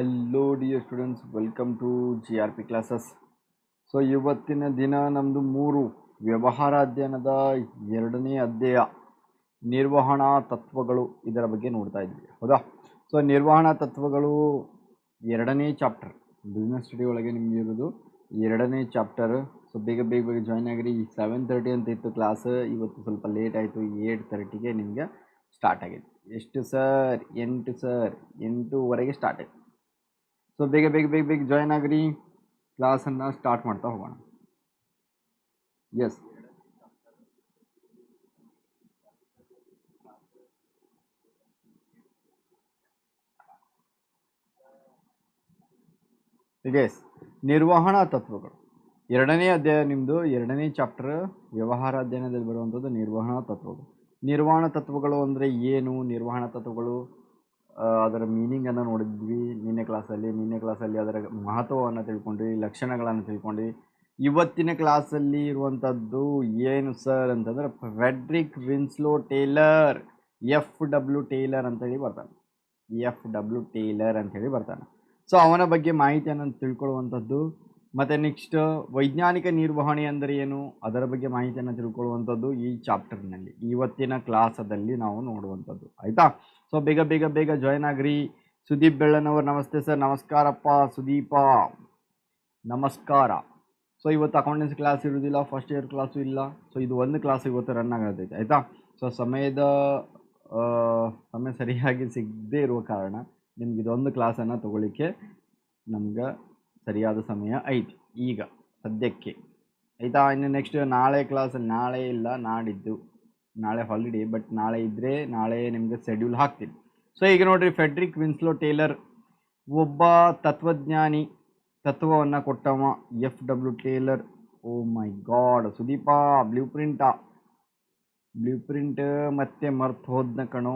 Hello dear students welcome to G R P classes so ಇವತ್ತಿನ ದಿನ ನಮ್ಮದು ಮೂರು ವ್ಯವಹಾರ ಅಧ್ಯಯನದ ಎರಡನೇ ಅಧ್ಯಾಯ. ನಿರ್ವಹಣಾ ತತ್ವಗಳು ಇದರ ಬಗ್ಗೆ ನೋಡ್ತಾ ಇದ್ವಿ. ಹೌದಾ? ಸೊ ನಿರ್ವಹಣಾ ತತ್ವಗಳು ಎರಡನೇ ಚಾಪ್ಟರ್ ಬಿಸ್ನೆಸ್ ಸ್ಟಡಿ ಒಳಗೆ ನಿಮಗೆ ಇರೋದು. ಎರಡನೇ ಚಾಪ್ಟರ್ ಸೊ ಬೇಗ ಬೇಗ ಬೇಗ ಜಾಯ್ನ್ ಆಗಿರಿ. ಸೆವೆನ್ ತರ್ಟಿ ಅಂತ ಇತ್ತು ಕ್ಲಾಸ್ ಇವತ್ತು ಸ್ವಲ್ಪ ಲೇಟ್ ಆಯಿತು. ಏಟ್ ತರ್ಟಿಗೆ ನಿಮಗೆ ಸ್ಟಾರ್ಟ್ ಆಗಿದೆ ಎಷ್ಟು ಸರ್ ಎಂಟು ಸರ್ ಎಂಟೂವರೆಗೆ ಸ್ಟಾರ್ಟ್ ಆಯಿತು. ಸೊ ಬೇಗ ಬೇಗ ಬೇಗ ಬೇಗ ಜಾಯ್ನ್ ಆಗ್ರಿ. ಕ್ಲಾಸನ್ನು ಸ್ಟಾರ್ಟ್ ಮಾಡ್ತಾ ಹೋಗೋಣ. ಎಸ್ ಎಸ್ ನಿರ್ವಹಣಾ ತತ್ವಗಳು. ಎರಡನೇ ಅಧ್ಯಾಯ ನಿಮ್ಮದು ಎರಡನೇ ಚಾಪ್ಟರ್ ವ್ಯವಹಾರ ಅಧ್ಯಯನದಲ್ಲಿ ಬರುವಂಥದ್ದು ನಿರ್ವಹಣಾ ತತ್ವಗಳು. ನಿರ್ವಹಣಾ ತತ್ವಗಳು ಅಂದರೆ ಏನು? ನಿರ್ವಹಣಾ ತತ್ವಗಳು ಅದರ ಮೀನಿಂಗನ್ನು ನೋಡಿದ್ವಿ. ನಿನ್ನೆ ಕ್ಲಾಸಲ್ಲಿ ನಿನ್ನೆ ಕ್ಲಾಸಲ್ಲಿ ಅದರ ಮಹತ್ವವನ್ನು ತಿಳ್ಕೊಂಡ್ವಿ, ಲಕ್ಷಣಗಳನ್ನು ತಿಳ್ಕೊಂಡ್ವಿ. ಇವತ್ತಿನ ಕ್ಲಾಸಲ್ಲಿ ಇರುವಂಥದ್ದು ಏನು ಸರ್ ಅಂತಂದ್ರೆ Frederick Winslow Taylor F W Taylor ಅಂತೇಳಿ ಬರ್ತಾನೆ. ಎಫ್ ಡಬ್ಲ್ಯೂ ಟೇಲರ್ ಅಂತೇಳಿ ಬರ್ತಾನೆ. ಸೊ ಅವನ ಬಗ್ಗೆ ಮಾಹಿತಿಯನ್ನು ತಿಳ್ಕೊಳ್ಳುವಂಥದ್ದು ಮತ್ತು ನೆಕ್ಸ್ಟ್ ವೈಜ್ಞಾನಿಕ ನಿರ್ವಹಣೆ ಅಂದರೆ ಏನು? ಅದರ ಬಗ್ಗೆ ಮಾಹಿತಿಯನ್ನು ತಿಳ್ಕೊಳ್ಳುವಂಥದ್ದು ಈ ಚಾಪ್ಟರ್ನಲ್ಲಿ ಇವತ್ತಿನ ಕ್ಲಾಸದಲ್ಲಿ ನಾವು ನೋಡುವಂಥದ್ದು. ಆಯಿತಾ? ಸೊ ಬೇಗ ಬೇಗ ಬೇಗ ಜಾಯ್ನ್ ಆಗ್ರಿ. ಸುದೀಪ್ ಬೆಳ್ಳನವರು, ನಮಸ್ತೆ ಸರ್ ನಮಸ್ಕಾರಪ್ಪ, ಸುದೀಪ. ನಮಸ್ಕಾರ. ಸೊ ಇವತ್ತು ಅಕೌಂಟೆನ್ಸಿ ಕ್ಲಾಸ್ ಇರೋದಿಲ್ಲ ಫಸ್ಟ್ ಇಯರ್ ಕ್ಲಾಸು ಇಲ್ಲ. ಸೊ ಇದು ಒಂದು ಕ್ಲಾಸ್ ಇವತ್ತು ರನ್ ಆಗೋದೈತೆ ಆಯಿತಾ? ಸೊ ಸಮಯದ ಸಮಯ ಸರಿಯಾಗಿ ಸಿಗದೇ ಇರುವ ಕಾರಣ ನಿಮ್ಗೆ ಇದೊಂದು ಕ್ಲಾಸನ್ನು ತಗೊಳ್ಳಿಕ್ಕೆ ನಮ್ಗೆ ಸರಿಯಾದ ಸಮಯ ಐದು. ಈಗ ಸದ್ಯಕ್ಕೆ. ಆಯಿತಾ? ಇನ್ನು ನೆಕ್ಸ್ಟ್ ನಾಳೆ ಕ್ಲಾಸ್ ನಾಳೆ ಇಲ್ಲ, ನಾಡಿದ್ದು. ನಾಳೆ ಹಾಲಿಡೇ ಬಟ್ ನಾಳೆ ಇದ್ದರೆ ನಾಳೆ ನಿಮಗೆ ಶೆಡ್ಯೂಲ್ ಹಾಕ್ತೀನಿ. ಸೊ ಈಗ ನೋಡಿರಿ ಫೆಡ್ರಿಕ್ ವಿನ್ಸ್ಲೋ ಟೇಲರ್ ಒಬ್ಬ ತತ್ವಜ್ಞಾನಿ, ತತ್ವವನ್ನು ಕೊಟ್ಟವ F W Taylor oh my god Sudeep blue ಪ್ರಿಂಟಾ blue print ಮತ್ತೆ ಮರ್ತು ಹೋದ್ನ ಕಣೋ.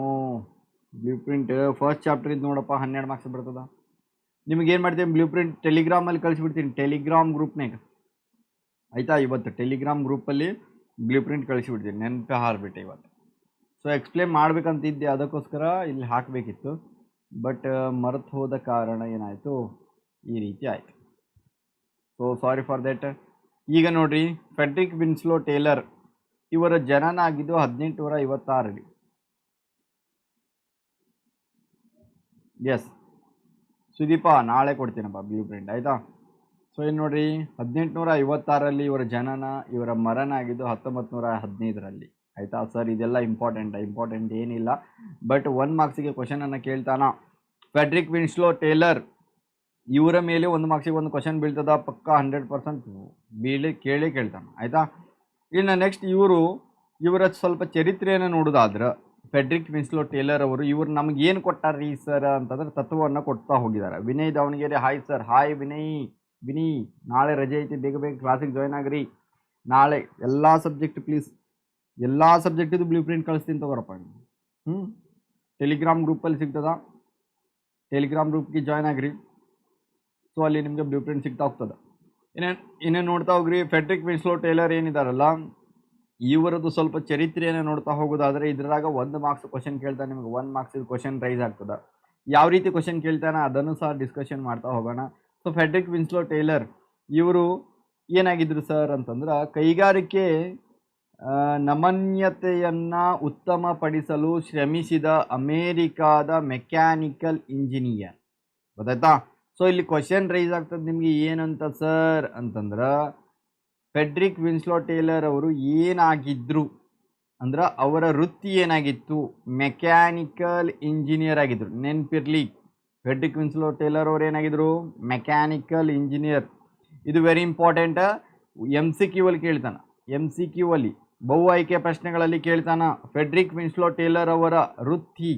ಬ್ಲೂ ಪ್ರಿಂಟ್ ಫಸ್ಟ್ ಚಾಪ್ಟರ್ ಇದು ನೋಡಪ್ಪ, ಹನ್ನೆರಡು ಮಾರ್ಕ್ಸ್ ಬರ್ತದ. ನಿಮ್ಗೆ ಏನು ಮಾಡ್ತೀನಿ? ಬ್ಲೂ ಪ್ರಿಂಟ್ ಟೆಲಿಗ್ರಾಮಲ್ಲಿ ಕಳಿಸ್ಬಿಡ್ತೀನಿ. ಟೆಲಿಗ್ರಾಮ್ ಗ್ರೂಪ್ನಾಗ ಆಯಿತಾ? ಇವತ್ತು ಟೆಲಿಗ್ರಾಮ್ ಗ್ರೂಪಲ್ಲಿ ಬ್ಲೂ ಪ್ರಿಂಟ್ ಕಳಿಸಿಬಿಡ್ತೀನಿ. ನೆನಪು ಹಾರ್ಬಿಟ್ಟೆ ಇವತ್ತು. ಸೊ ಎಕ್ಸ್ಪ್ಲೇನ್ ಮಾಡ್ಬೇಕಂತಿದ್ದೆ. ಅದಕ್ಕೋಸ್ಕರ ಇಲ್ಲಿ ಹಾಕಬೇಕಿತ್ತು. ಬಟ್ ಮರೆತು ಹೋದ ಕಾರಣ ಏನಾಯಿತು? ಈ ರೀತಿ ಆಯಿತು. ಸೊ ಸಾರಿ ಫಾರ್ ದ್ಯಾಟ್ ಈಗ ನೋಡಿರಿ ಫೆಡ್ರಿಕ್ ವಿನ್ಸ್ಲೋ ಟೇಲರ್ ಇವರ ಜನನ ಆಗಿದ್ದು ಹದಿನೆಂಟುನೂರ ಐವತ್ತಾರರಲ್ಲಿ. ಎಸ್ ಸುದೀಪ, ನಾಳೆ ಕೊಡ್ತೀನಪ್ಪ ಬ್ಲೂ ಪ್ರಿಂಟ್ ಆಯಿತಾ? ಸೊ ಏನು ನೋಡಿರಿ ಹದಿನೆಂಟುನೂರ ಐವತ್ತಾರಲ್ಲಿ ಇವರ ಜನನ, ಇವರ ಮರಣ ಆಗಿದ್ದು ಹತ್ತೊಂಬತ್ತು ನೂರ ಹದಿನೈದರಲ್ಲಿ ಆಯಿತಾ? ಸರ್ ಇದೆಲ್ಲ ಇಂಪಾರ್ಟೆಂಟ್ ಇಂಪಾರ್ಟೆಂಟ್ ಏನಿಲ್ಲ. ಬಟ್ ಒನ್ ಮಾರ್ಕ್ಸಿಗೆ ಕ್ವಶನನ್ನು ಕೇಳ್ತಾನ. ಫೆಡ್ರಿಕ್ ವಿನ್ಸ್ಲೋ ಟೇಲರ್ ಇವರ ಮೇಲೆ ಒಂದು ಮಾರ್ಕ್ಸಿಗೆ ಒಂದು ಕ್ವಶನ್ ಬೀಳ್ತದ? ಪಕ್ಕ ಹಂಡ್ರೆಡ್ ಪರ್ಸೆಂಟ್ ಬೀಳಿ ಕೇಳಿ ಕೇಳ್ತಾನೆ. ಆಯಿತಾ? ಇನ್ನು ನೆಕ್ಸ್ಟ್ ಇವರು, ಇವರ ಸ್ವಲ್ಪ ಚರಿತ್ರೆಯನ್ನು ನೋಡೋದಾದ್ರೆ ಫೆಡ್ರಿಕ್ ವಿನ್ಸ್ಲೋ ಟೇಲರ್ ಅವರು ಇವರು ನಮ್ಗೆ ಏನು ಕೊಟ್ಟಾರ್ರಿ ಸರ್ ಅಂತಂದ್ರೆ ತತ್ವವನ್ನು ಕೊಡ್ತಾ ಹೋಗಿದ್ದಾರೆ Vinay Davanagere hi sir hi Vinay Vini ನಾಳೆ ರಜೆ ಐತಿ, ಬೇಗ ಬೇಗ ಕ್ಲಾಸಿಗೆ ಜಾಯ್ನ್ ಆಗ್ರಿ. ನಾಳೆ ಎಲ್ಲ ಸಬ್ಜೆಕ್ಟ್ ಪ್ಲೀಸ್ ಎಲ್ಲ ಸಬ್ಜೆಕ್ಟಿದು ಬ್ಲೂ ಪ್ರಿಂಟ್ ಕಳಿಸ್ತೀನಿ ತಗೋರಪ್ಪ ಹ್ಞೂ ಟೆಲಿಗ್ರಾಮ್ ಗ್ರೂಪಲ್ಲಿ ಸಿಗ್ತದ? ಟೆಲಿಗ್ರಾಮ್ ಗ್ರೂಪ್ಗೆ ಜಾಯ್ನ್ ಆಗ್ರಿ. ಸೊ ಅಲ್ಲಿ ನಿಮಗೆ ಬ್ಲೂ ಪ್ರಿಂಟ್ ಸಿಗ್ತಾ ಹೋಗ್ತದೆ. ಇನ್ನೇನು ಇನ್ನೇನು ನೋಡ್ತಾ ಹೋಗ್ರಿ? Frederick Winslow Taylor ಏನಿದಾರಲ್ಲ? ಇವರದ್ದು ಸ್ವಲ್ಪ ಚರಿತ್ರೆಯನ್ನು ನೋಡ್ತಾ ಹೋಗೋದಾದರೆ ಇದರಾಗ ಒಂದು ಮಾರ್ಕ್ಸ್ ಕ್ವಶನ್ ಕೇಳ್ತಾನೆ, ನಿಮಗೆ ಒಂದು ಮಾರ್ಕ್ಸ್ ಕ್ವಶನ್ ರೈಸ್ ಆಗ್ತದೆ. ಯಾವ ರೀತಿ ಕ್ವಶನ್ ಕೇಳ್ತಾನೆ ಅದನ್ನು ಸಹ ಡಿಸ್ಕಷನ್ ಮಾಡ್ತಾ ಹೋಗೋಣ. ಸೊ ಫೆಡ್ರಿಕ್ ವಿನ್ಸ್ಲೋ ಟೇಲರ್ ಇವರು ಏನಾಗಿದ್ರು ಸರ್ ಅಂತಂದ್ರೆ ಕೈಗಾರಿಕೆ ನಮನ್ಯತೆಯನ್ನು ಉತ್ತಮಪಡಿಸಲು ಶ್ರಮಿಸಿದ ಅಮೇರಿಕಾದ ಮೆಕ್ಯಾನಿಕಲ್ ಇಂಜಿನಿಯರ್. ಗೊತ್ತಾಯ್ತಾ? ಸೊ ಇಲ್ಲಿ ಕ್ವಶನ್ ರೈಸ್ ಆಗ್ತದೆ ನಿಮಗೆ ಏನಂತ ಸರ್ ಅಂತಂದ್ರೆ ಫೆಡ್ರಿಕ್ ವಿನ್ಸ್ಲೋ ಟೇಲರ್ ಅವರು ಏನಾಗಿದ್ದರು ಅಂದ್ರೆ ಅವರ ವೃತ್ತಿ ಏನಾಗಿತ್ತು? ಮೆಕ್ಯಾನಿಕಲ್ ಇಂಜಿನಿಯರ್ ಆಗಿದ್ರು. ನೆನ್ಪಿರ್ಲಿ ಫೆಡ್ರಿಕ್ ವಿನ್ಸ್ಲೋ ಟೇಲರ್ ಅವ್ರು ಏನಾಗಿದ್ರು? Mechanical engineer. ಇದು very important M C Q ಅಲ್ಲಿ ಕೇಳ್ತಾನೆ. ಎಂ ಸಿ ಕ್ಯೂ ಅಲ್ಲಿ ಬಹು ಆಯ್ಕೆ ಪ್ರಶ್ನೆಗಳಲ್ಲಿ ಕೇಳ್ತಾನೆ. ಫೆಡ್ರಿಕ್ ವಿನ್ಸ್ಲೋ ಟೇಲರ್ ಅವರ ವೃತ್ತಿ.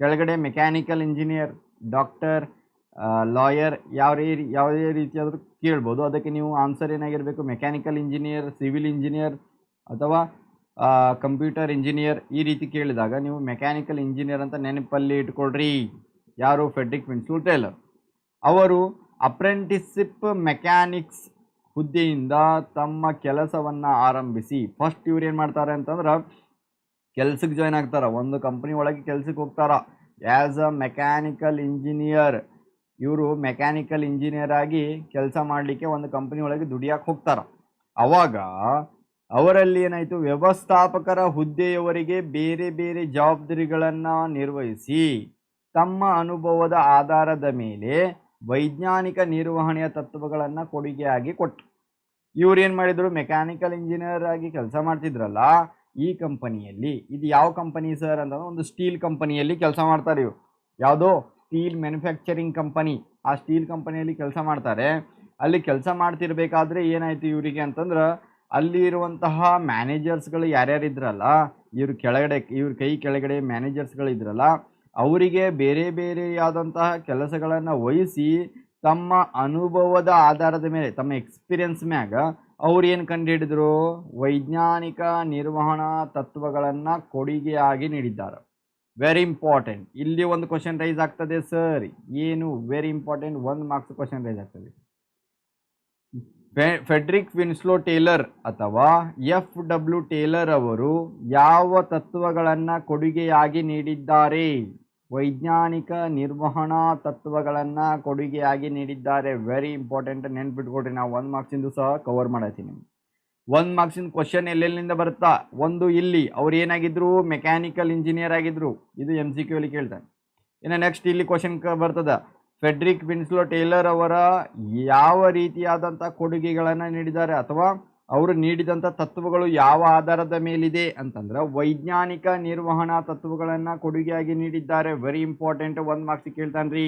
ಕೆಳಗಡೆ ಮೆಕ್ಯಾನಿಕಲ್ ಇಂಜಿನಿಯರ್, ಡಾಕ್ಟರ್ ಲಾಯರ್ ಯಾವ ಯಾವುದೇ ರೀತಿಯಾದರೂ ಕೇಳ್ಬೋದು ಅದಕ್ಕೆ ನೀವು ಆನ್ಸರ್ ಏನಾಗಿರಬೇಕು? ಮೆಕ್ಯಾನಿಕಲ್ ಇಂಜಿನಿಯರ್ ಸಿವಿಲ್ ಇಂಜಿನಿಯರ್ ಅಥವಾ ಕಂಪ್ಯೂಟರ್ ಇಂಜಿನಿಯರ್ ಈ ರೀತಿ ಕೇಳಿದಾಗ ನೀವು ಮೆಕ್ಯಾನಿಕಲ್ ಇಂಜಿನಿಯರ್ ಅಂತ ನೆನಪಲ್ಲಿ ಇಟ್ಕೊಳ್ರಿ. ಯಾರು? ಫೆಡ್ರಿಕ್ ವಿನ್ಸ್ಲೋ ಟೇಲರ್ ಅವರು ಅಪ್ರೆಂಟಿಸಿಪ್ ಮೆಕ್ಯಾನಿಕ್ಸ್ ಹುದ್ದೆಯಿಂದ ತಮ್ಮ ಕೆಲಸವನ್ನು ಆರಂಭಿಸಿ ಫಸ್ಟ್ ಇವ್ರು ಏನು ಮಾಡ್ತಾರೆ ಅಂತಂದ್ರೆ ಕೆಲ್ಸಕ್ಕೆ ಜಾಯ್ನ್ ಆಗ್ತಾರೆ. ಒಂದು ಕಂಪ್ನಿ ಒಳಗೆ ಕೆಲ್ಸಕ್ಕೆ ಹೋಗ್ತಾರ. ಆ್ಯಸ್ ಅ ಮೆಕ್ಯಾನಿಕಲ್ ಇಂಜಿನಿಯರ್ ಇವರು ಮೆಕ್ಯಾನಿಕಲ್ ಇಂಜಿನಿಯರ್ ಆಗಿ ಕೆಲಸ ಮಾಡಲಿಕ್ಕೆ ಒಂದು ಕಂಪನಿ ಒಳಗೆ ದುಡಿಯಕ್ಕೆ ಹೋಗ್ತಾರ. ಅವಾಗ ಅವರಲ್ಲಿ ಏನಾಯಿತು, ವ್ಯವಸ್ಥಾಪಕರ ಹುದ್ದೆಯವರಿಗೆ ಬೇರೆ ಬೇರೆ ಜವಾಬ್ದಾರಿಗಳನ್ನು ನಿರ್ವಹಿಸಿ ತಮ್ಮ ಅನುಭವದ ಆಧಾರದ ಮೇಲೆ ವೈಜ್ಞಾನಿಕ ನಿರ್ವಹಣೆಯ ತತ್ವಗಳನ್ನು ಕೊಡುಗೆಯಾಗಿ ಕೊಟ್ಟರು ಏನು ಮಾಡಿದ್ರು ಮೆಕ್ಯಾನಿಕಲ್ ಇಂಜಿನಿಯರ್ ಆಗಿ ಕೆಲಸ ಮಾಡ್ತಿದ್ರಲ್ಲ, ಈ ಕಂಪನಿಯಲ್ಲಿ ಇದು ಯಾವ ಕಂಪನಿ ಸರ್ ಅಂತಂದ್ರೆ ಒಂದು ಸ್ಟೀಲ್ ಕಂಪನಿಯಲ್ಲಿ ಕೆಲಸ ಮಾಡ್ತಾರೆ ಇವ್ರು. ಯಾವುದೋ ಸ್ಟೀಲ್ ಮ್ಯಾನುಫ್ಯಾಕ್ಚರಿಂಗ್ ಕಂಪನಿ, ಆ ಸ್ಟೀಲ್ ಕಂಪನಿಯಲ್ಲಿ ಕೆಲಸ ಮಾಡ್ತಾರೆ. ಅಲ್ಲಿ ಕೆಲಸ ಮಾಡ್ತಿರ್ಬೇಕಾದ್ರೆ ಏನಾಯಿತು ಇವರಿಗೆ ಅಂತಂದ್ರೆ, ಅಲ್ಲಿ ಇರುವಂತಹ ಮ್ಯಾನೇಜರ್ಸ್ಗಳು ಯಾರ್ಯಾರು ಇದ್ರಲ್ಲ, ಇವ್ರ ಕೆಳಗಡೆ, ಇವ್ರ ಕೈ ಕೆಳಗಡೆ ಮ್ಯಾನೇಜರ್ಸ್ಗಳು ಇದ್ರಲ್ಲ, ಅವರಿಗೆ ಬೇರೆ ಬೇರೆಯಾದಂತಹ ಕೆಲಸಗಳನ್ನು ವಹಿಸಿ, ತಮ್ಮ ಅನುಭವದ ಆಧಾರದ ಮೇಲೆ, ತಮ್ಮ ಎಕ್ಸ್ಪೀರಿಯನ್ಸ್ ಮ್ಯಾಗ ಅವ್ರು ಏನು ಕಂಡುಹಿಡಿದ್ರು? ವೈಜ್ಞಾನಿಕ ನಿರ್ವಹಣಾ ತತ್ವಗಳನ್ನು ಕೊಡುಗೆಯಾಗಿ ನೀಡಿದ್ದಾರೆ. ವೆರಿ ಇಂಪಾರ್ಟೆಂಟ್ ಇಲ್ಲಿ ಒಂದು ಕ್ವಶನ್ ರೈಸ್ ಆಗ್ತದೆ ಸರ್ ಏನು? ವೆರಿ ಇಂಪಾರ್ಟೆಂಟ್ ಒಂದು ಮಾರ್ಕ್ಸ್ ಕ್ವಶನ್ ರೈಸ್ ಆಗ್ತದೆ. ಫೆಡ್ರಿಕ್ ವಿನ್ಸ್ಲೋ ಟೇಲರ್ ಅಥವಾ ಎಫ್ ಡಬ್ಲ್ಯೂ ಟೇಲರ್ ಅವರು ಯಾವ ತತ್ವಗಳನ್ನು ಕೊಡುಗೆಯಾಗಿ ನೀಡಿದ್ದಾರೆ? ವೈಜ್ಞಾನಿಕ ನಿರ್ವಹಣಾ ತತ್ವಗಳನ್ನು ಕೊಡುಗೆಯಾಗಿ ನೀಡಿದ್ದಾರೆ. ವೆರಿ ಇಂಪಾರ್ಟೆಂಟ್ ನೆನ್ಪಿಟ್ಕೊಡ್ರಿ ನಾವು ಒಂದು ಮಾರ್ಕ್ಸಿಂದು ಸಹ ಕವರ್ ಮಾಡತ್ತೀನಿ ಒಂದು ಮಾರ್ಕ್ಸಿನ ಕ್ವಶನ್ ಎಲ್ಲೆಲ್ಲಿಂದ ಬರುತ್ತಾ? ಒಂದು ಇಲ್ಲಿ. ಅವ್ರು ಏನಾಗಿದ್ರು? ಮೆಕ್ಯಾನಿಕಲ್ ಇಂಜಿನಿಯರ್ ಆಗಿದ್ರು. ಇದು ಎಂ ಸಿ ಕ್ಯೂ ಅಲ್ಲಿ ಕೇಳ್ತಾರೆ. ಇನ್ನು ನೆಕ್ಸ್ಟ್ ಇಲ್ಲಿ ಕ್ವಶನ್ ಬರ್ತದ. ಫೆಡ್ರಿಕ್ ವಿನ್ಸ್ಲೋ ಟೇಲರ್ ಅವರ ಯಾವ ರೀತಿಯಾದಂಥ ಕೊಡುಗೆಗಳನ್ನು ನೀಡಿದ್ದಾರೆ? ಅಥವಾ ಅವರು ನೀಡಿದಂಥ ತತ್ವಗಳು ಯಾವ ಆಧಾರದ ಮೇಲಿದೆ ಅಂತಂದ್ರೆ ವೈಜ್ಞಾನಿಕ ನಿರ್ವಹಣಾ ತತ್ವಗಳನ್ನು ಕೊಡುಗೆಯಾಗಿ ನೀಡಿದ್ದಾರೆ. ವೆರಿ ಇಂಪಾರ್ಟೆಂಟ್ ಒಂದು ಮಾರ್ಕ್ಸ್ ಕೇಳ್ತಾನೆ ರೀ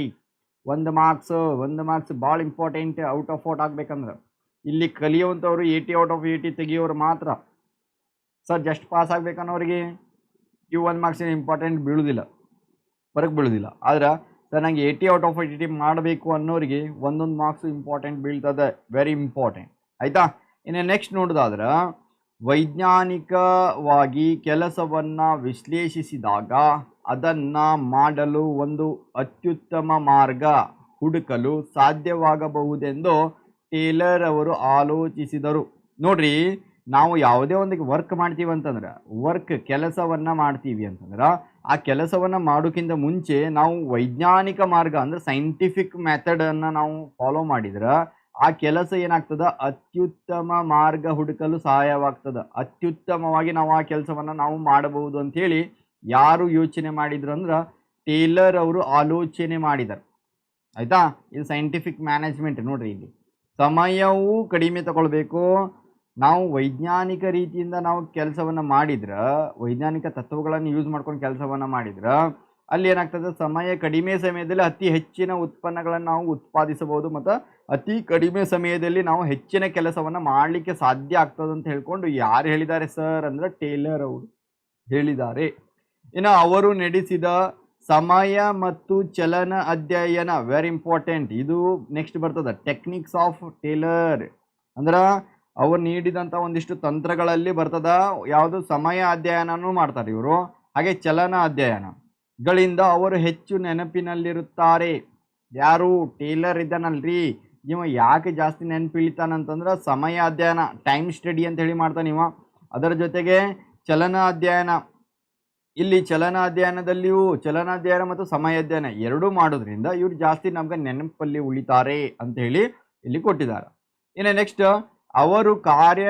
ಒಂದು ಮಾರ್ಕ್ಸ್ ಒಂದು ಮಾರ್ಕ್ಸ್ ಭಾಳ ಇಂಪಾರ್ಟೆಂಟ್ ಔಟ್ ಆಫ್ ಔಟ್ ಆಗ್ಬೇಕಂದ್ರೆ. ಇಲ್ಲಿ ಕಲಿಯುವಂಥವ್ರು ಏಯ್ಟಿ ಔಟ್ ಆಫ್ ಏಯ್ಟಿ ತೆಗಿಯೋರು ಮಾತ್ರ. ಸರ್ ಜಸ್ಟ್ ಪಾಸ್ ಆಗ್ಬೇಕನ್ನೋರಿಗೆ ಈ ಒನ್ ಮಾರ್ಕ್ಸ್ ಇಂಪಾರ್ಟೆಂಟ್ ಬೀಳೋದಿಲ್ಲ. ಹೊರಗೆ ಬೀಳೋದಿಲ್ಲ. ಆದ್ರೆ ಸರ್ ನನಗೆ ಏಯ್ಟಿ ಔಟ್ ಆಫ್ ಏಯ್ಟಿ ಮಾಡಬೇಕು ಅನ್ನೋರಿಗೆ ಒಂದೊಂದು ಮಾರ್ಕ್ಸ್ ಇಂಪಾರ್ಟೆಂಟ್ ಬೀಳ್ತದೆ. ವೆರಿ ಇಂಪಾರ್ಟೆಂಟ್ ಆಯಿತಾ? ಇನ್ನು ನೆಕ್ಸ್ಟ್ ನೋಡೋದಾದ್ರೆ, ವೈಜ್ಞಾನಿಕವಾಗಿ ಕೆಲಸವನ್ನು ವಿಶ್ಲೇಷಿಸಿದಾಗ ಅದನ್ನು ಮಾಡಲು ಒಂದು ಅತ್ಯುತ್ತಮ ಮಾರ್ಗ ಹುಡುಕಲು ಸಾಧ್ಯವಾಗಬಹುದೆಂದು ಟೇಲರ್ ಅವರು ಆಲೋಚಿಸಿದರು. ನೋಡ್ರಿ, ನಾವು ಯಾವುದೇ ಒಂದು ವರ್ಕ್ ಮಾಡ್ತೀವಿ ಅಂತಂದ್ರೆ ವರ್ಕ್ ಕೆಲಸವನ್ನ ಮಾಡ್ತೀವಿ ಅಂತಂದ್ರೆ, ಆ ಕೆಲಸವನ್ನ ಮಾಡೋಕ್ಕಿಂತ ಮುಂಚೆ ನಾವು ವೈಜ್ಞಾನಿಕ ಮಾರ್ಗ ಅಂದ್ರೆ ಸೈಂಟಿಫಿಕ್ ಮೆಥಡನ್ನು ನಾವು ಫಾಲೋ ಮಾಡಿದ್ರೆ, ಆ ಕೆಲಸ ಏನಾಗ್ತದ? ಅತ್ಯುತ್ತಮ ಮಾರ್ಗ ಹುಡುಕಲು ಸಹಾಯವಾಗ್ತದೆ. ಅತ್ಯುತ್ತಮವಾಗಿ ನಾವು ಆ ಕೆಲಸವನ್ನ ನಾವು ಮಾಡಬಹುದು ಅಂತ ಹೇಳಿ ಯಾರು ಯೋಚನೆ ಮಾಡಿದ್ರು ಅಂದ್ರೆ ಟೇಲರ್ ಅವರು ಆಲೋಚನೆ ಮಾಡಿದರು. ಆಯಿತಾ? ಇದು ಸೈಂಟಿಫಿಕ್ ಮ್ಯಾನೇಜ್ಮೆಂಟ್ ನೋಡ್ರಿ ಇಲ್ಲಿ. ಸಮಯವೂ ಕಡಿಮೆ ತಗೊಳ್ಬೇಕು. ನಾವು ವೈಜ್ಞಾನಿಕ ರೀತಿಯಿಂದ ನಾವು ಕೆಲಸವನ್ನು ಮಾಡಿದ್ರೆ, ವೈಜ್ಞಾನಿಕ ತತ್ವಗಳನ್ನು ಯೂಸ್ ಮಾಡ್ಕೊಂಡು ಕೆಲಸವನ್ನು ಮಾಡಿದ್ರೆ, ಅಲ್ಲಿ ಏನಾಗ್ತದೆ? ಸಮಯ ಕಡಿಮೆ ಸಮಯದಲ್ಲಿ ಅತಿ ಹೆಚ್ಚಿನ ಉತ್ಪನ್ನಗಳನ್ನು ನಾವು ಉತ್ಪಾದಿಸಬಹುದು ಮತ್ತು ಅತಿ ಕಡಿಮೆ ಸಮಯದಲ್ಲಿ ನಾವು ಹೆಚ್ಚಿನ ಕೆಲಸವನ್ನು ಮಾಡಲಿಕ್ಕೆ ಸಾಧ್ಯ ಆಗ್ತದೆ ಅಂತ ಹೇಳ್ಕೊಂಡು ಯಾರು ಹೇಳಿದ್ದಾರೆ ಸರ್? ಅಂದ್ರೆ ಟೇಲರ್ ಅವರು ಹೇಳಿದ್ದಾರೆ. ಇನ್ನು ಅವರು ನಡೆಸಿದ ಸಮಯ ಮತ್ತು ಚಲನ ಅಧ್ಯಯನ ವೆರಿ ಇಂಪಾರ್ಟೆಂಟ್ ಇದು ನೆಕ್ಸ್ಟ್ ಬರ್ತದೆ. ಟೆಕ್ನಿಕ್ಸ್ ಆಫ್ ಟೇಲರ್ ಅಂದ್ರೆ ಅವ್ರು ನೀಡಿದಂಥ ಒಂದಿಷ್ಟು ತಂತ್ರಗಳಲ್ಲಿ ಬರ್ತದ, ಯಾವುದು ಸಮಯ ಅಧ್ಯಯನನೂ ಮಾಡ್ತಾರೆ ಇವರು. ಹಾಗೆ ಚಲನ ಅಧ್ಯಯನಗಳಿಂದ ಅವರು ಹೆಚ್ಚು ನೆನಪಿನಲ್ಲಿರುತ್ತಾರೆ. ಯಾರು? ಟೇಲರ್ ಇದ್ದಾನಲ್ರಿ. ಇವ ಯಾಕೆ ಜಾಸ್ತಿ ನೆನಪಿಳಿತಾನಂತಂದ್ರೆ ಸಮಯ ಅಧ್ಯಯನ ಟೈಮ್ ಸ್ಟಡಿ ಅಂತ ಹೇಳಿ ಮಾಡ್ತಾನೆ ಇವ. ಅದರ ಜೊತೆಗೆ ಚಲನ ಅಧ್ಯಯನ. ಇಲ್ಲಿ ಚಲನ ಅಧ್ಯಯನದಲ್ಲಿಯೂ ಚಲನ ಅಧ್ಯಯನ ಮತ್ತು ಸಮಯ ಅಧ್ಯಯನ ಎರಡೂ ಮಾಡೋದ್ರಿಂದ ಇವರು ಜಾಸ್ತಿ ನಮ್ಗೆ ನೆನಪಲ್ಲಿ ಉಳಿತಾರೆ ಅಂತ ಹೇಳಿ ಇಲ್ಲಿ ಕೊಟ್ಟಿದ್ದಾರೆ. ಇನ್ನು ನೆಕ್ಸ್ಟ್ ಅವರು ಕಾರ್ಯ,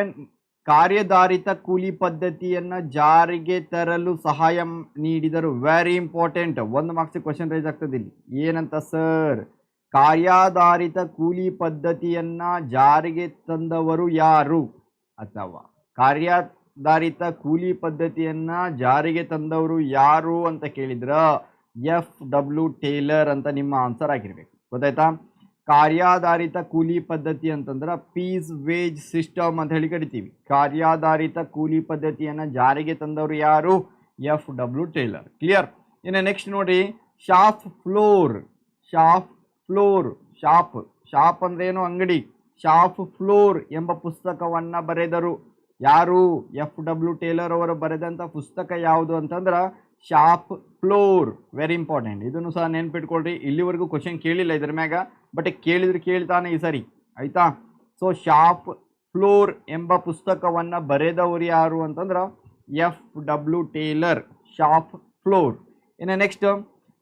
ಕಾರ್ಯಧಾರಿತ ಕೂಲಿ ಪದ್ಧತಿಯನ್ನ ಜಾರಿಗೆ ತರಲು ಸಹಾಯ ನೀಡಿದರು. ವೆರಿ ಇಂಪಾರ್ಟೆಂಟ್ ಒಂದು ಮಾರ್ಕ್ಸ್ ಕ್ವಶನ್ ರೈಸ್ ಆಗ್ತದೆ ಇಲ್ಲಿ. ಏನಂತ ಸರ್ ಕಾರ್ಯಾಧಾರಿತ ಕೂಲಿ ಪದ್ಧತಿಯನ್ನ ಜಾರಿಗೆ ತಂದವರು ಯಾರು? ಅಥವಾ ಕಾರ್ಯಾಧಾರಿತ ಕೂಲಿ ಪದ್ಧತಿಯನ್ನ ಜಾರಿಗೆ ತಂದವರು ಯಾರು ಅಂತ ಕೇಳಿದ್ರ ಎಫ್ ಡಬ್ಲ್ಯೂ ಟೇಲರ್ ಅಂತ ನಿಮ್ಮ ಆನ್ಸರ್ ಆಗಿರ್ಬೇಕು. ಗೊತ್ತಾಯ್ತಾ? ಕಾರ್ಯಾಧಾರಿತ ಕೂಲಿ ಪದ್ಧತಿ ಅಂತಂದ್ರೆ ಪೀಸ್, ವೇಜ್, ಸಿಸ್ಟಮ್ ಅಂತ ಹೇಳಿ ಕರಿತೀವಿ. ಕಾರ್ಯಾಧಾರಿತ ಕೂಲಿ ಪದ್ಧತಿಯನ್ನ ಜಾರಿಗೆ ತಂದವರು ಯಾರು? F W Taylor. ಕ್ಲಿಯರ್ ಇನ್ನು ನೆಕ್ಸ್ಟ್ ನೋಡಿ shop floor. Shop floor. Shop. Shop ಅಂದ್ರೆ ಏನು? ಅಂಗಡಿ. ಶಾಪ್ ಫ್ಲೋರ್ ಎಂಬ ಪುಸ್ತಕವನ್ನ ಬರೆದರು. ಯಾರು ಎಫ್ ಡಬ್ಲ್ಯೂ ಟೇಲರ್ ಅವರು ಬರೆದಂಥ ಪುಸ್ತಕ ಯಾವುದು ಅಂತಂದ್ರೆ ಶಾಪ್ ಫ್ಲೋರ್ ವೆರಿ ಇಂಪಾರ್ಟೆಂಟ್ ಇದನ್ನು ಸಹ ನೆನ್ಪಿಟ್ಕೊಳ್ರಿ. ಇಲ್ಲಿವರೆಗೂ ಕ್ವಶನ್ ಕೇಳಿಲ್ಲ ಇದ್ರ ಮ್ಯಾಗ ಬಟ್ ಕೇಳಿದ್ರೆ ಕೇಳ್ತಾನೆ ಈ ಸರಿ. ಆಯಿತಾ? ಸೊ ಶಾಪ್ ಫ್ಲೋರ್ ಎಂಬ ಪುಸ್ತಕವನ್ನು ಬರೆದವರು ಯಾರು ಅಂತಂದ್ರೆ F W Taylor shop floor. ಇನ್ನು ನೆಕ್ಸ್ಟ್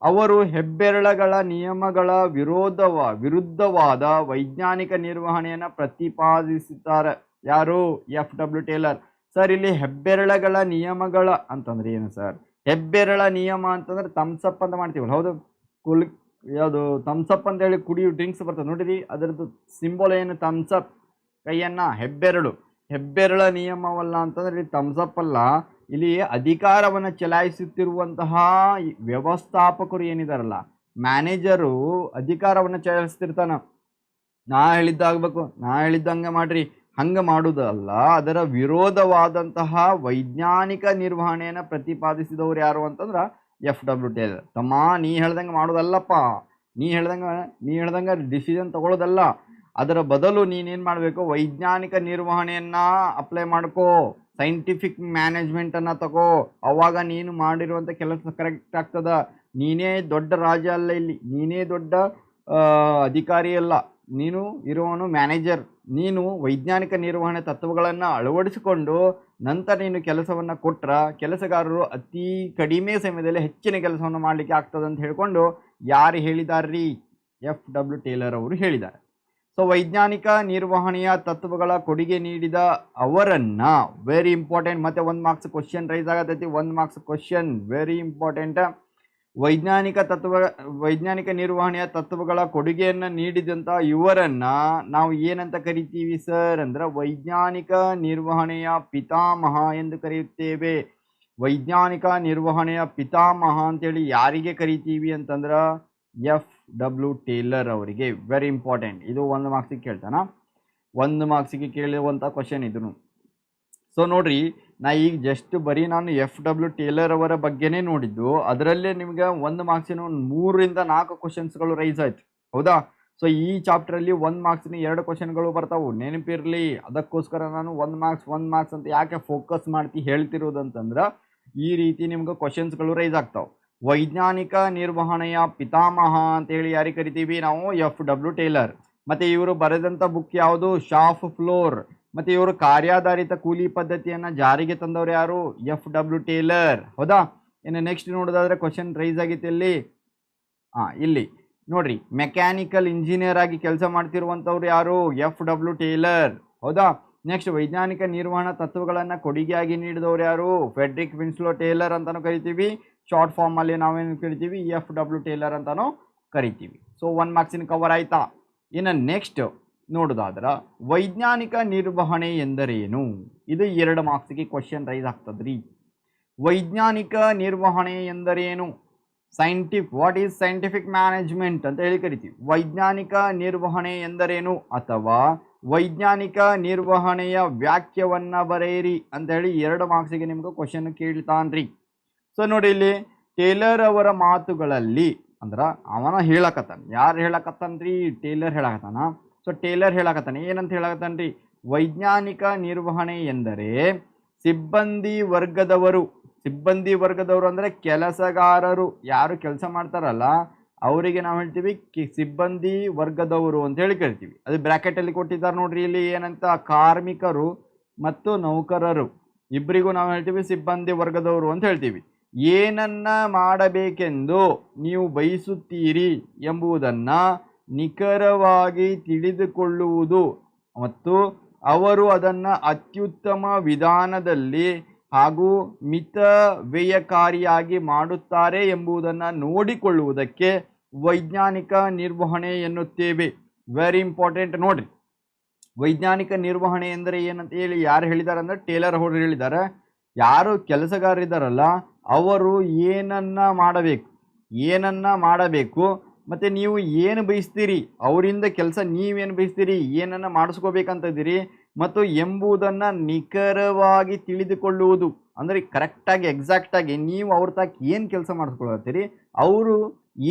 ಅವರು ಹೆಬ್ಬೆರಳಗಳ ನಿಯಮಗಳ ವಿರೋಧವ, ವಿರುದ್ಧವಾದ ವೈಜ್ಞಾನಿಕ ನಿರ್ವಹಣೆಯನ್ನು ಪ್ರತಿಪಾದಿಸುತ್ತಾರೆ ಯಾರು? F W Taylor. ಸರ್, ಇಲ್ಲಿ ಹೆಬ್ಬೆರಳಗಳ ನಿಯಮಗಳ ಅಂತಂದ್ರೆ ಏನು ಸರ್? ಹೆಬ್ಬೆರಳ ನಿಯಮ ಅಂತಂದ್ರೆ ತಮ್ಸಪ್ ಅಂತ ಮಾಡ್ತೀವಲ್ಲ, ಹೌದು? ಕುಲ್, ಯಾವುದು ಥಮ್ಸಪ್ ಅಂತ ಹೇಳಿ ಕುಡಿಯೋ ಡ್ರಿಂಕ್ಸ್ ಬರ್ತದೆ, ನೋಡಿರಿ? ಅದರದ್ದು ಸಿಂಬಲ್ ಏನು? ಥಮ್ಸಪ್ ಕೈಯನ್ನ, ಹೆಬ್ಬೆರಳು. ಹೆಬ್ಬೆರಳ ನಿಯಮವಲ್ಲ ಅಂತಂದ್ರೆ ಇಲ್ಲಿ ಥಮ್ಸಪ್ ಅಲ್ಲ, ಇಲ್ಲಿ ಅಧಿಕಾರವನ್ನು ಚಲಾಯಿಸುತ್ತಿರುವಂತಹ ವ್ಯವಸ್ಥಾಪಕರು ಏನಿದಾರಲ್ಲ ಮ್ಯಾನೇಜರು ಅಧಿಕಾರವನ್ನು ಚಲಾಯಿಸ್ತಿರ್ತಾನ. ನಾ ಹೇಳಿದ್ದಾಗಬೇಕು, ನಾ ಹೇಳಿದ್ದಂಗೆ ಮಾಡ್ರಿ. ಹಂಗೆ ಮಾಡುವುದಲ್ಲ ಅದರ ವಿರೋಧವಾದಂತಹ ವೈಜ್ಞಾನಿಕ ನಿರ್ವಹಣೆಯನ್ನು ಪ್ರತಿಪಾದಿಸಿದವರು ಯಾರು ಅಂತಂದ್ರೆ ಎಫ್ ಡಬ್ಲ್ಯೂ ಟಿ ಎಲ್ ತಮ್ಮ, ನೀ ಹೇಳ್ದಂಗೆ ಮಾಡೋದಲ್ಲಪ್ಪ. ನೀ ಹೇಳ್ದಂಗೆ ನೀ ಹೇಳ್ದಂಗೆ ಡಿಸಿಷನ್ ತಗೊಳ್ಳೋದಲ್ಲ ಅದರ ಬದಲು ನೀನೇನು ಮಾಡಬೇಕು? ವೈಜ್ಞಾನಿಕ ನಿರ್ವಹಣೆಯನ್ನು ಅಪ್ಲೈ ಮಾಡ್ಕೋ. ಸೈಂಟಿಫಿಕ್ ಮ್ಯಾನೇಜ್ಮೆಂಟನ್ನು ತಗೋ. ಅವಾಗ ನೀನು ಮಾಡಿರುವಂಥ ಕೆಲಸ ಕರೆಕ್ಟ್ ಆಗ್ತದ. ನೀನೇ ದೊಡ್ಡ ರಾಜ ಅಲ್ಲ ಇಲ್ಲಿ. ನೀನೇ ದೊಡ್ಡ ಅಧಿಕಾರಿ ಅಲ್ಲ. ನೀನು ಇರುವವನು ಮ್ಯಾನೇಜರ್ ನೀನು ವೈಜ್ಞಾನಿಕ ನಿರ್ವಹಣೆ ತತ್ವಗಳನ್ನು ಅಳವಡಿಸಿಕೊಂಡು ನಂತರ ನೀನು ಕೆಲಸವನ್ನು ಕೊಟ್ಟರೆ ಕೆಲಸಗಾರರು ಅತಿ ಕಡಿಮೆ ಸಮಯದಲ್ಲಿ ಹೆಚ್ಚಿನ ಕೆಲಸವನ್ನು ಮಾಡಲಿಕ್ಕೆ ಆಗ್ತದೆ ಅಂತ ಹೇಳಿಕೊಂಡು ಯಾರು ಹೇಳಿದಾರ್ರಿ? ಎಫ್. ಡಬ್ಲ್ಯೂ. ಟೇಲರ್ ಅವರು ಹೇಳಿದ್ದಾರೆ ಸೊ ವೈಜ್ಞಾನಿಕ ನಿರ್ವಹಣೆಯ ತತ್ವಗಳ ಕೊಡುಗೆ ನೀಡಿದ ಅವರನ್ನು ವೆರಿ ಇಂಪಾರ್ಟೆಂಟ್ ಮತ್ತು ಒಂದು ಮಾರ್ಕ್ಸ್ ಕ್ವಶನ್ ರೈಸ್ ಆಗತೈತಿ, ಒಂದು ಮಾರ್ಕ್ಸ್ ಕ್ವಶನ್ ವೆರಿ ಇಂಪಾರ್ಟೆಂಟ್ ವೈಜ್ಞಾನಿಕ ತತ್ವ, ವೈಜ್ಞಾನಿಕ ನಿರ್ವಹಣೆಯ ತತ್ವಗಳ ಕೊಡುಗೆಯನ್ನು ನೀಡಿದಂಥ ಇವರನ್ನು ನಾವು ಏನಂತ ಕರಿತೀವಿ ಸರ್ ಅಂದ್ರೆ ವೈಜ್ಞಾನಿಕ ನಿರ್ವಹಣೆಯ ಪಿತಾಮಹ ಎಂದು ಕರೆಯುತ್ತೇವೆ. ವೈಜ್ಞಾನಿಕ ನಿರ್ವಹಣೆಯ ಪಿತಾಮಹ ಅಂತೇಳಿ ಯಾರಿಗೆ ಕರಿತೀವಿ ಅಂತಂದ್ರೆ ಎಫ್ ಡಬ್ಲ್ಯೂ ಟೇಲರ್ ಅವರಿಗೆ. ವೆರಿ ಇಂಪಾರ್ಟೆಂಟ್ ಇದು ಒಂದು ಮಾರ್ಕ್ಸಿಗೆ ಕೇಳ್ತಾನ. ಒಂದು ಮಾರ್ಕ್ಸಿಗೆ ಕೇಳುವಂಥ ಕ್ವಶನ್ ಇದನ್ನು ಸೊ ನೋಡ್ರಿ ನಾ ಈಗ ಜಸ್ಟ್ ಬರೀ ನಾನು ಎಫ್ ಡಬ್ಲ್ಯೂ ಟೇಲರ್ ಅವರ ಬಗ್ಗೆನೇ ನೋಡಿದ್ದು, ಅದರಲ್ಲೇ ನಿಮ್ಗೆ ಒಂದು ಮಾರ್ಕ್ಸಿನ ಒಂದು ಮೂರರಿಂದ ನಾಲ್ಕು ಕ್ವಶನ್ಸ್ಗಳು ರೈಸ್ ಆಯ್ತು. ಹೌದಾ? ಸೊ ಈ ಚಾಪ್ಟ್ರಲ್ಲಿ ಒಂದು ಮಾರ್ಕ್ಸ್ನ ಎರಡು ಕ್ವಶನ್ಗಳು ಬರ್ತಾವೆ. ನೆನಪಿರಲಿ, ಅದಕ್ಕೋಸ್ಕರ ನಾನು ಒಂದು ಮಾರ್ಕ್ಸ್ ಒಂದು ಮಾರ್ಕ್ಸ್ ಅಂತ ಯಾಕೆ ಫೋಕಸ್ ಮಾಡ್ತಿ ಹೇಳ್ತಿರೋದು ಅಂತಂದ್ರೆ ಈ ರೀತಿ ನಿಮ್ಗೆ ಕ್ವಶನ್ಸ್ಗಳು ರೈಸ್ ಆಗ್ತಾವೆ. ವೈಜ್ಞಾನಿಕ ನಿರ್ವಹಣೆಯ ಪಿತಾಮಹ ಅಂತ ಹೇಳಿ ಯಾರಿಗೆ ಕರಿತೀವಿ ನಾವು? ಎಫ್ ಡಬ್ಲ್ಯೂ ಟೇಲರ್ ಮತ್ತೆ ಇವರು ಬರೆದಂಥ ಬುಕ್ ಯಾವುದು? ಶಾಫ್ ಫ್ಲೋರ್ ಮತ್ತೆ ಇವರು ಕಾರ್ಯಾಧಾರಿತ ಕೂಲಿ ಪದ್ಧತಿಯನ್ನ ಜಾರಿಗೆ ತಂದವರು ಯಾರು? ಎಫ್ ಡಬ್ಲ್ಯೂ ಟೇಲರ್ ಹೌದಾ? ಇನ್ನು ನೆಕ್ಸ್ಟ್ ನೋಡೋದಾದ್ರೆ ಕ್ವಶನ್ ರೈಸ್ ಆಗಿತ್ತು ಇಲ್ಲಿ ಹಾ ಇಲ್ಲಿ. ನೋಡ್ರಿ ಮೆಕ್ಯಾನಿಕಲ್ ಇಂಜಿನಿಯರ್ ಆಗಿ ಕೆಲಸ ಮಾಡ್ತಿರುವಂಥವ್ರು ಯಾರು? ಎಫ್ ಡಬ್ಲ್ಯೂ ಟೇಲರ್ ಹೌದಾ? ನೆಕ್ಸ್ಟ್ ವೈಜ್ಞಾನಿಕ ನಿರ್ವಹಣಾ ತತ್ವಗಳನ್ನು ಕೊಡುಗೆಯಾಗಿ ನೀಡಿದವರು ಯಾರು? ಫೆಡ್ರಿಕ್ ವಿನ್ಸ್ಲೋ ಟೇಲರ್ ಅಂತಾನು ಕರಿತೀವಿ. ಶಾರ್ಟ್ ಫಾರ್ಮ್ ಅಲ್ಲಿ ನಾವೇನು ಕರಿತೀವಿ? ಎಫ್ ಡಬ್ಲ್ಯೂ ಟೇಲರ್ ಅಂತಾನು ಕರಿತೀವಿ. ಸೊ ಒನ್ ಮಾರ್ಕ್ಸಿನ ಕವರ್ ಆಯ್ತಾ? ಇನ್ನು ನೆಕ್ಸ್ಟ್ ನೋಡೋದಾದ್ರ, ವೈಜ್ಞಾನಿಕ ನಿರ್ವಹಣೆ ಎಂದರೇನು? ಇದು ಎರಡು ಮಾರ್ಕ್ಸಿಗೆ ಕ್ವಶನ್ ರೈಸ್ ಆಗ್ತದ್ರಿ. ವೈಜ್ಞಾನಿಕ ನಿರ್ವಹಣೆ ಎಂದರೇನು? Scientific what is scientific management ಅಂತ ಹೇಳಿ ಕರಿತೀವಿ. ವೈಜ್ಞಾನಿಕ ನಿರ್ವಹಣೆ ಎಂದರೇನು? ಅಥವಾ ವೈಜ್ಞಾನಿಕ ನಿರ್ವಹಣೆಯ ವ್ಯಾಖ್ಯವನ್ನು ಬರೆಯಿರಿ ಅಂತ ಹೇಳಿ ಎರಡು ಮಾರ್ಕ್ಸಿಗೆ ನಿಮ್ಗೆ ಕ್ವಶನ್ ಕೇಳ್ತಾನ್ರಿ. ಸೊ ನೋಡಿ ಇಲ್ಲಿ ಟೇಲರ್ ಅವರ ಮಾತುಗಳಲ್ಲಿ ಅಂದ್ರೆ ಅವನ ಹೇಳಕತ್ತಾನ. ಯಾರು ಹೇಳಕತ್ತಾನ್ರಿ? ಟೇಲರ್ ಹೇಳಕತ್ತಾನ. ಸೊ ಟೇಲರ್ ಹೇಳಕತ್ತಾನೆ. ಏನಂತ ಹೇಳಕತ್ತಾನ್ರಿ? ವೈಜ್ಞಾನಿಕ ನಿರ್ವಹಣೆ ಎಂದರೆ ಸಿಬ್ಬಂದಿ ವರ್ಗದವರು ಸಿಬ್ಬಂದಿ ವರ್ಗದವರು ಅಂದರೆ ಕೆಲಸಗಾರರು. ಯಾರು ಕೆಲಸ ಮಾಡ್ತಾರಲ್ಲ, ಅವರಿಗೆ ನಾವು ಹೇಳ್ತೀವಿ ಸಿಬ್ಬಂದಿ ವರ್ಗದವರು ಅಂತ ಹೇಳಿ ಕೇಳ್ತೀವಿ. ಅದು ಬ್ರಾಕೆಟ್ ಅಲ್ಲಿ ಕೊಟ್ಟಿದ್ದಾರೆ ನೋಡ್ರಿ ಇಲ್ಲಿ ಏನಂತ, ಕಾರ್ಮಿಕರು ಮತ್ತು ನೌಕರರು. ಇಬ್ಬರಿಗೂ ನಾವು ಹೇಳ್ತೀವಿ ಸಿಬ್ಬಂದಿ ವರ್ಗದವರು ಅಂತ ಹೇಳ್ತೀವಿ. ಏನನ್ನ ಮಾಡಬೇಕೆಂದು ನೀವು ಬಯಸುತ್ತೀರಿ ಎಂಬುದನ್ನ ನಿಖರವಾಗಿ ತಿಳಿದುಕೊಳ್ಳುವುದು ಮತ್ತು ಅವರು ಅದನ್ನು ಅತ್ಯುತ್ತಮ ವಿಧಾನದಲ್ಲಿ ಹಾಗೂ ಮಿತ ವ್ಯಯಕಾರಿಯಾಗಿ ಮಾಡುತ್ತಾರೆ ಎಂಬುದನ್ನು ನೋಡಿಕೊಳ್ಳುವುದಕ್ಕೆ ವೈಜ್ಞಾನಿಕ ನಿರ್ವಹಣೆ ಎನ್ನುತ್ತೇವೆ. ವೆರಿ ಇಂಪಾರ್ಟೆಂಟ್ ನೋಡ್ರಿ. ವೈಜ್ಞಾನಿಕ ನಿರ್ವಹಣೆ ಎಂದರೆ ಏನಂತ ಹೇಳಿ ಯಾರು ಹೇಳಿದ್ದಾರೆ ಅಂದ್ರೆ ಟೇಲರ್ ಅವರು ಹೇಳಿದ್ದಾರೆ ಯಾರು ಕೆಲಸಗಾರರಿದ್ದಾರಲ್ಲ ಅವರು ಏನನ್ನ ಮಾಡಬೇಕು ಏನನ್ನ ಮಾಡಬೇಕು ಮತ್ತೆ ನೀವು ಏನು ಬಯಸ್ತೀರಿ? ಅವರಿಂದ ಕೆಲಸ ನೀವೇನು ಬಯಸ್ತೀರಿ? ಏನನ್ನು ಮಾಡಿಸ್ಕೋಬೇಕಂತ ಇದ್ದೀರಿ ಮತ್ತು ಎಂಬುದನ್ನು ನಿಖರವಾಗಿ ತಿಳಿದುಕೊಳ್ಳುವುದು, ಅಂದರೆ ಕರೆಕ್ಟಾಗಿ ಎಕ್ಸಾಕ್ಟಾಗಿ ನೀವು ಅವ್ರ ತಾಕ ಏನು ಕೆಲಸ ಮಾಡಿಸ್ಕೊಳತ್ತೀರಿ? ಅವರು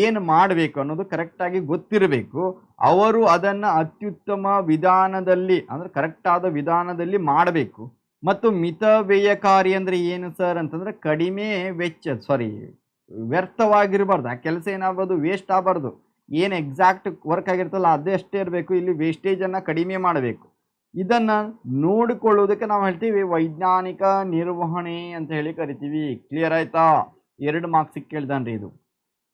ಏನು ಮಾಡಬೇಕು ಅನ್ನೋದು ಕರೆಕ್ಟಾಗಿ ಗೊತ್ತಿರಬೇಕು. ಅವರು ಅದನ್ನು ಅತ್ಯುತ್ತಮ ವಿಧಾನದಲ್ಲಿ, ಅಂದರೆ ಕರೆಕ್ಟಾದ ವಿಧಾನದಲ್ಲಿ ಮಾಡಬೇಕು. ಮತ್ತು ಮಿತ ವ್ಯಯಕಾರಿ ಅಂದರೆ ಏನು ಸರ್ ಅಂತಂದರೆ ಕಡಿಮೆ ವೆಚ್ಚ ಸಾರಿ ವ್ಯರ್ಥವಾಗಿರಬಾರ್ದು. ಆ ಕೆಲಸ ಏನಾಗ್ಬೋದು ವೇಸ್ಟ್ ಆಗಬಾರ್ದು. ಏನು ಎಕ್ಸಾಕ್ಟ್ ವರ್ಕ್ ಆಗಿರ್ತಲ್ಲ, ಅದೇ ಅಷ್ಟೇ ಇರಬೇಕು. ಇಲ್ಲಿ ವೇಸ್ಟೇಜನ್ನು ಕಡಿಮೆ ಮಾಡಬೇಕು. ಇದನ್ನು ನೋಡಿಕೊಳ್ಳುವುದಕ್ಕೆ ನಾವು ಹೇಳ್ತೀವಿ, ವೈಜ್ಞಾನಿಕ ನಿರ್ವಹಣೆ ಅಂತ ಹೇಳಿ ಕರಿತೀವಿ. ಕ್ಲಿಯರ್ ಆಯ್ತಾ? ಎರಡು ಮಾರ್ಕ್ಸಿಗೆ ಕೇಳ್ದಾನ್ರಿ ಇದು.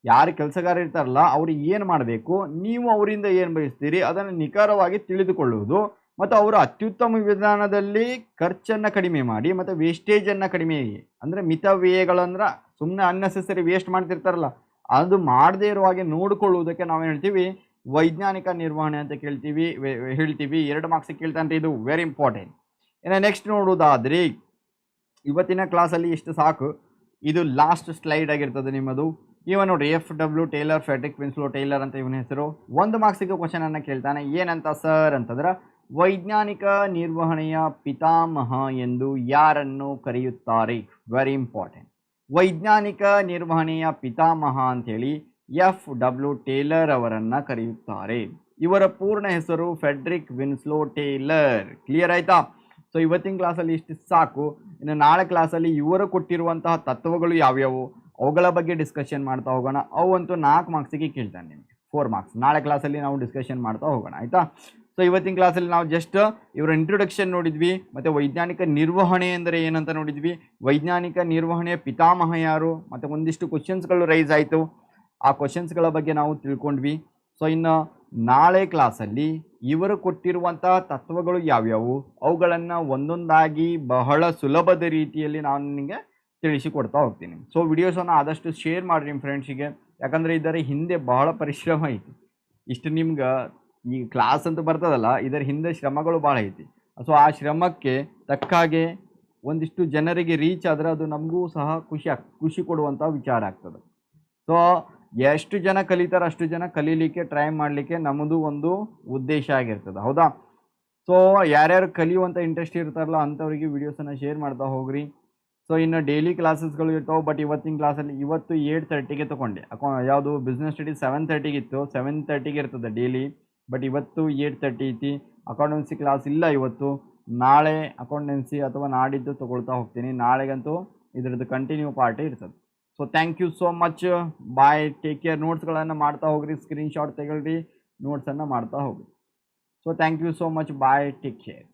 ಯಾರು ಕೆಲಸಗಾರ ಇರ್ತಾರಲ್ಲ ಅವ್ರಿಗೆ ಏನು ಮಾಡಬೇಕು? ನೀವು ಅವರಿಂದ ಏನು ಬಯಸ್ತೀರಿ? ಅದನ್ನು ನಿಖರವಾಗಿ ತಿಳಿದುಕೊಳ್ಳುವುದು. ಮತ್ತು ಅವರು ಅತ್ಯುತ್ತಮ ವಿಧಾನದಲ್ಲಿ ಖರ್ಚನ್ನು ಕಡಿಮೆ ಮಾಡಿ ಮತ್ತು ವೇಸ್ಟೇಜನ್ನು ಕಡಿಮೆ ಅಂದರೆ ಮಿತ ವ್ಯಯಗಳಂದ್ರೆ ಸುಮ್ಮನೆ ಅನ್ನೆಸೆಸರಿ ವೇಸ್ಟ್ ಮಾಡ್ತಿರ್ತಾರಲ್ಲ, ಅದು ಮಾಡದೇ ಇರುವ ಹಾಗೆ ನೋಡಿಕೊಳ್ಳುವುದಕ್ಕೆ ನಾವು ಹೇಳ್ತೀವಿ, ವೈಜ್ಞಾನಿಕ ನಿರ್ವಹಣೆ ಅಂತ ಕೇಳ್ತೀವಿ ಹೇಳ್ತೀವಿ. ಎರಡು ಮಾರ್ಕ್ಸಿಗೆ ಕೇಳ್ತಾನೆ ಇದು ವೆರಿ ಇಂಪಾರ್ಟೆಂಟ್ ಇನ್ನು ನೆಕ್ಸ್ಟ್ ನೋಡೋದಾದ್ರೆ ಇವತ್ತಿನ ಕ್ಲಾಸಲ್ಲಿ ಇಷ್ಟು ಸಾಕು. ಇದು ಲಾಸ್ಟ್ ಸ್ಲೈಡ್ ಆಗಿರ್ತದೆ ನಿಮ್ಮದು. ಇವ ನೋಡಿ F W Taylor Patrick principal Taylor ಅಂತ ಇವನ ಹೆಸರು. ಒಂದು ಮಾರ್ಕ್ಸಿಗೆ ಕ್ವಶನನ್ನು ಕೇಳ್ತಾನೆ. ಏನಂತ ಸರ್ ಅಂತಂದ್ರೆ ವೈಜ್ಞಾನಿಕ ನಿರ್ವಹಣೆಯ ಪಿತಾಮಹ ಎಂದು ಯಾರನ್ನು ಕರೆಯುತ್ತಾರೆ? ವೆರಿ ಇಂಪಾರ್ಟೆಂಟ್ ವೈಜ್ಞಾನಿಕ ನಿರ್ವಹಣೆಯ ಪಿತಾಮಹ ಅಂತೇಳಿ ಎಫ್ ಡಬ್ಲ್ಯೂ ಟೇಲರ್ ಅವರನ್ನು ಕರೆಯುತ್ತಾರೆ. ಇವರ ಪೂರ್ಣ ಹೆಸರು ಫೆಡ್ರಿಕ್ ವಿನ್ಸ್ಲೋ ಟೇಲರ್ ಕ್ಲಿಯರ್ ಆಯ್ತಾ? ಸೊ ಇವತ್ತಿನ ಕ್ಲಾಸಲ್ಲಿ ಇಷ್ಟು ಸಾಕು. ಇನ್ನು ನಾಳೆ ಕ್ಲಾಸಲ್ಲಿ ಇವರು ಕೊಟ್ಟಿರುವಂತಹ ತತ್ವಗಳು ಯಾವ್ಯಾವು? ಅವುಗಳ ಬಗ್ಗೆ ಡಿಸ್ಕಷನ್ ಮಾಡ್ತಾ ಹೋಗೋಣ. ಅವಂತೂ ನಾಲ್ಕು ಮಾರ್ಕ್ಸಿಗೆ ಕೇಳ್ತಾನೆ ನಿಮಗೆ. ಫೋರ್ ಮಾರ್ಕ್ಸ್ ನಾಳೆ ಕ್ಲಾಸಲ್ಲಿ ನಾವು ಡಿಸ್ಕಷನ್ ಮಾಡ್ತಾ ಹೋಗೋಣ. ಆಯಿತಾ? ಸೊ ಇವತ್ತಿನ ಕ್ಲಾಸಲ್ಲಿ ನಾವು ಜಸ್ಟ್ ಇವರ ಇಂಟ್ರೊಡಕ್ಷನ್ ನೋಡಿದ್ವಿ, ಮತ್ತು ವೈಜ್ಞಾನಿಕ ನಿರ್ವಹಣೆ ಅಂದರೆ ಏನಂತ ನೋಡಿದ್ವಿ. ವೈಜ್ಞಾನಿಕ ನಿರ್ವಹಣೆಯ ಪಿತಾಮಹ ಯಾರು, ಮತ್ತು ಒಂದಿಷ್ಟು ಕ್ವಶನ್ಸ್ಗಳು ರೈಸ್ ಆಯಿತು. ಆ ಕ್ವಶನ್ಸ್ಗಳ ಬಗ್ಗೆ ನಾವು ತಿಳ್ಕೊಂಡ್ವಿ. ಸೊ ಇನ್ನು ನಾಳೆ ಕ್ಲಾಸಲ್ಲಿ ಇವರು ಕೊಟ್ಟಿರುವಂತಹ ತತ್ವಗಳು ಯಾವ್ಯಾವು? ಅವುಗಳನ್ನು ಒಂದೊಂದಾಗಿ ಬಹಳ ಸುಲಭದ ರೀತಿಯಲ್ಲಿ ನಾನು ನಿಮಗೆ ತಿಳಿಸಿಕೊಡ್ತಾ ಹೋಗ್ತೀನಿ. ಸೊ ವಿಡಿಯೋಸನ್ನು ಆದಷ್ಟು ಶೇರ್ ಮಾಡಿರಿ ನಿಮ್ಮ ಫ್ರೆಂಡ್ಸಿಗೆ ಯಾಕಂದರೆ ಇದರ ಹಿಂದೆ ಬಹಳ ಪರಿಶ್ರಮ ಐತಿ. ಇಷ್ಟು ನಿಮ್ಗೆ ಈ ಕ್ಲಾಸ್ ಅಂತ ಬರ್ತದಲ್ಲ, ಇದರ ಹಿಂದೆ ಶ್ರಮಗಳು ಭಾಳ ಐತಿ. ಸೊ ಆ ಶ್ರಮಕ್ಕೆ ತಕ್ಕ ಹಾಗೆ ಒಂದಿಷ್ಟು ಜನರಿಗೆ ರೀಚ್ ಆದರೆ ಅದು ನಮಗೂ ಸಹ ಖುಷಿ ಖುಷಿ ಕೊಡುವಂಥ ವಿಚಾರ ಆಗ್ತದೆ. ಸೊ ಎಷ್ಟು ಜನ ಕಲಿತಾರೆ ಅಷ್ಟು ಜನ ಕಲೀಲಿಕ್ಕೆ ಟ್ರೈ ಮಾಡಲಿಕ್ಕೆ ನಮ್ಮದು ಒಂದು ಉದ್ದೇಶ ಆಗಿರ್ತದೆ. ಹೌದಾ? ಸೊ ಯಾರ್ಯಾರು ಕಲಿಯುವಂಥ ಇಂಟ್ರೆಸ್ಟ್ ಇರ್ತಾರಲ್ಲ, ಅಂಥವ್ರಿಗೆ ವೀಡಿಯೋಸನ್ನು ಶೇರ್ ಮಾಡ್ತಾ ಹೋಗ್ರಿ. ಸೊ ಇನ್ನು ಡೈಲಿ ಕ್ಲಾಸಸ್ಗಳು ಇರ್ತಾವೆ ಬಟ್ ಇವತ್ತಿನ ಕ್ಲಾಸಲ್ಲಿ ಇವತ್ತು ಏಯ್ಟ್ ತರ್ಟಿಗೆ ತೊಗೊಂಡೆ. ಯಾವುದು ಬಿಸ್ನೆಸ್ ಸ್ಟಡಿ ಸೆವೆನ್ ತರ್ಟಿಗೆ ಇತ್ತು ಸೆವೆನ್ ತರ್ಟಿಗೆ ಇರ್ತದೆ ಡೈಲಿ ಬಟ್ ಇವತ್ತು ಏಯ್ಟ್ ತರ್ಟಿ ಐತಿ. ಅಕೌಂಟೆನ್ಸಿ ಕ್ಲಾಸ್ ಇಲ್ಲ ಇವತ್ತು. ನಾಳೆ ಅಕೌಂಟೆನ್ಸಿ ಅಥವಾ ನಾಡಿದ್ದು ತೊಗೊಳ್ತಾ ಹೋಗ್ತೀನಿ. ನಾಳೆಗಂತೂ ಇದರದ್ದು ಕಂಟಿನ್ಯೂ ಪಾರ್ಟಿ ಇರ್ತದೆ. So thank you so much bye take care ನೋಟ್ಸ್ಗಳನ್ನು ಮಾಡ್ತಾ ಹೋಗ್ರಿ. ಸ್ಕ್ರೀನ್ಶಾಟ್ ತೆಗೊಳ್ರಿ. ನೋಟ್ಸನ್ನು ಮಾಡ್ತಾ ಹೋಗ್ರಿ. So thank you so much bye take care